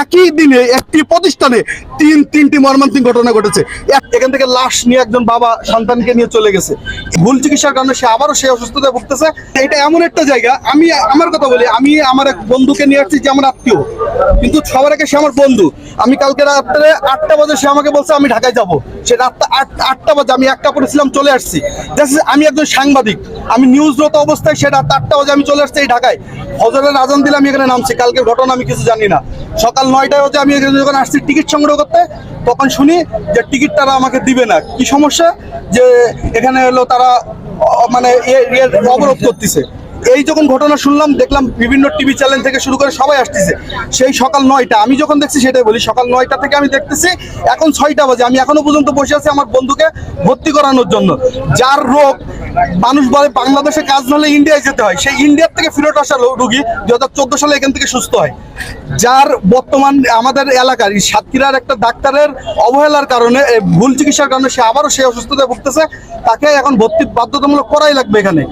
একই দিনে, একটি প্রতিষ্ঠানে তিন, তিনটি মর্মান্তিক ঘটনা ঘটেছে। এখান থেকে লাশ নিয়ে একজন বাবা সন্তানকে নিয়ে চলে গেছে। ভুল চিকিৎসার কারণে সে আবারও সে অসুস্থতায় ভুগতেছে। এটা এমন একটা জায়গা, আমি, আমার কথা বলি, আমি আমার এক বন্ধুকে নিয়ে আসছি, যে আমার আত্মীয়। কিন্তু সবার আগে সে আমার বন্ধু। আমি কালকে রাত্রে আটটা বাজে সে আমাকে বলছে, আমি ঢাকায় যাব। সে রাত্রে আট- আটটা বাজে আমি একটা পড়েছিলাম চলে আসছি। আমি একজন সাংবাদিক। আমি নিউজরত অবস্থায় সে রাত আটটা বাজে আমি চলে আসছি এই ঢাকায়। হজরের আজান দিলে আমি এখানে নামছি। কালকে ঘটনা আমি কিছু জানি না। সকাল নয়টায় হচ্ছে আমি এখানে যখন আসছি, টিকিট সংগ্রহ করতে, তখন শুনি যে টিকিট তারা আমাকে দিবে না। কি সমস্যা? যে এখানে হলো তারা মানে অবরোধ করতেছে। এই যখন ঘটনা শুনলাম, দেখলাম বিভিন্ন টিভি চ্যানেল থেকে শুরু করে সবাই আসতেছে। সেই সকাল নয়টা, আমি যখন দেখছি সেটাই বলি, সকাল নয়টা থেকে আমি দেখতেছি, এখন ছয়টা বাজে। আমি এখনও পর্যন্ত বসে আছি আমার বন্ধুকে ভর্তি করানোর জন্য। যার রোগ, মানুষ বলে বাংলাদেশে কাজ না হলে ইন্ডিয়ায় যেতে হয়। সেই ইন্ডিয়ার থেকে ফেরত আসা রুগী দু হাজার চোদ্দ সালে এখান থেকে সুস্থ হয়। যার বর্তমান আমাদের এলাকার সাতক্ষীরার একটা ডাক্তারের অবহেলার কারণে ভুল চিকিৎসার কারণে সে আবারও সে অসুস্থতায় ভুগতেছে। তাকে এখন ভর্তি বাধ্যতামূলক করাই লাগবে এখানে।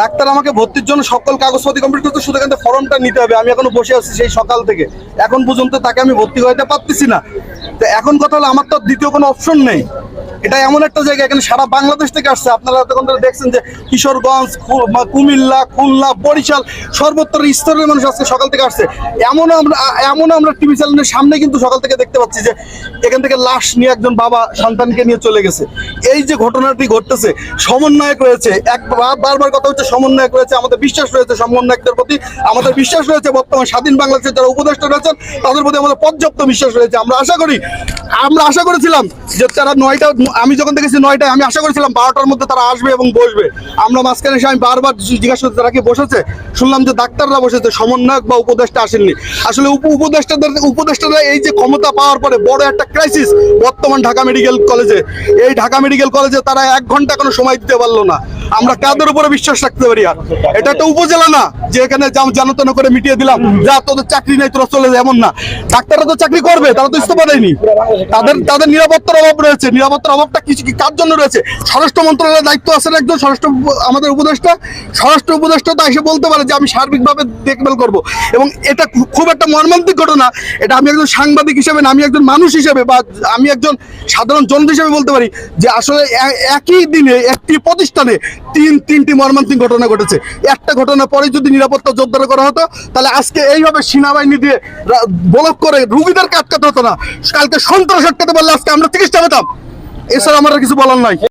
ডাক্তার আমাকে ভর্তির জন্য সকল কাগজপত্র কমপ্লিট করতে শুধু এখান ফর্মটা নিতে হবে। আমি এখনও বসে আছি সেই সকাল থেকে। এখন পর্যন্ত তাকে আমি ভর্তি হইতে পারতেছি না। তো এখন কথা হলো, আমার তো দ্বিতীয় কোনো অপশন নেই। এটা এমন একটা জায়গা, এখানে সারা বাংলাদেশ থেকে আসছে। আপনারা তখন দেখছেন যে কিশোরগঞ্জ কুমিল্লা, খুলনা, বরিশাল, সর্বত্র স্তরের মানুষ আজকে সকাল থেকে আসছে। এমন আমরা এমন আমরা টিভি চ্যানেলের সামনে কিন্তু সকাল থেকে দেখতে পাচ্ছি যে এখান থেকে লাশ নিয়ে একজন বাবা সন্তানকে নিয়ে চলে গেছে। এই যে ঘটনাটি ঘটতেছে, সমন্বয়ক রয়েছে, এক বারবার কথা হচ্ছে, সমন্বয়ক রয়েছে, আমাদের বিশ্বাস রয়েছে সমন্বয়কদের প্রতি, আমাদের বিশ্বাস রয়েছে বর্তমান স্বাধীন বাংলাদেশের যারা উপদেষ্টা রয়েছেন, তাদের প্রতি আমাদের পর্যাপ্ত বিশ্বাস রয়েছে। আমরা আশা করি, আমরা আশা করেছিলাম যে তারা নয়টা আমি যখন দেখেছি নয়টায়, আমি আশা করেছিলাম বারোটার মধ্যে তারা আসবে এবং বসবে। আমরা মাঝখানে এসে আমি বারবার জিজ্ঞাসা করতে তারা কি বসেছে? শুনলাম যে ডাক্তাররা বসেছে, সমন্বয়ক বা উপদেষ্টা আসেননি। আসলে উপ উপদেষ্টাদের, উপদেষ্টারা এই যে ক্ষমতা পাওয়ার পরে বড় একটা ক্রাইসিস বর্তমান ঢাকা মেডিকেল কলেজে। এই ঢাকা মেডিকেল কলেজে তারা এক ঘণ্টা কোনো সময় দিতে পারল না। আমরা কাদের উপরে বিশ্বাস রাখতে পারি আর? এটা একটা উপজেলা না। যে এখানে জাম- জানাতনা করে মিটিয়ে দিলাম, যা তোদের চাকরি নেই, তোরা চলে যায় এমন না। ডাক্তাররা তো চাকরি করবে, তারা তো ইস্তফা দেয়নি। তাদের তাদের নিরাপত্তার অভাব রয়েছে। নিরাপত্তার অভাবটা কিছু কার জন্য রয়েছে? স্বরাষ্ট্র মন্ত্রণালয়ের দায়িত্ব আছে একজন স্বরাষ্ট্র আমাদের উপদেষ্টা। স্বরাষ্ট্র উপদেষ্টা তো এসে বলতে পারে যে, আমি সার্বিকভাবে দেখভাল করব। এবং এটা খুব একটা মর্মান্তিক ঘটনা। এটা আমি একজন সাংবাদিক হিসেবে না, আমি একজন মানুষ হিসেবে বা আমি একজন সাধারণ জন হিসেবে বলতে পারি যে, আসলে একই দিনে, একটি প্রতিষ্ঠানে তিন, তিনটি মর্মান্তিক ঘটনা ঘটেছে। একটা ঘটনা পরে যদি নিরাপত্তা জোরদার করা হতো, তাহলে আজকে এইভাবে সেনাবাহিনী দিয়ে ব্লক করে রুগীদেরকে আটকাতে হতো না। কালকে সন্ত্রাস আটকাতে পারলে আজকে আমরা চিকিৎসা পেতাম। এছাড়া আমার কিছু বলার নাই।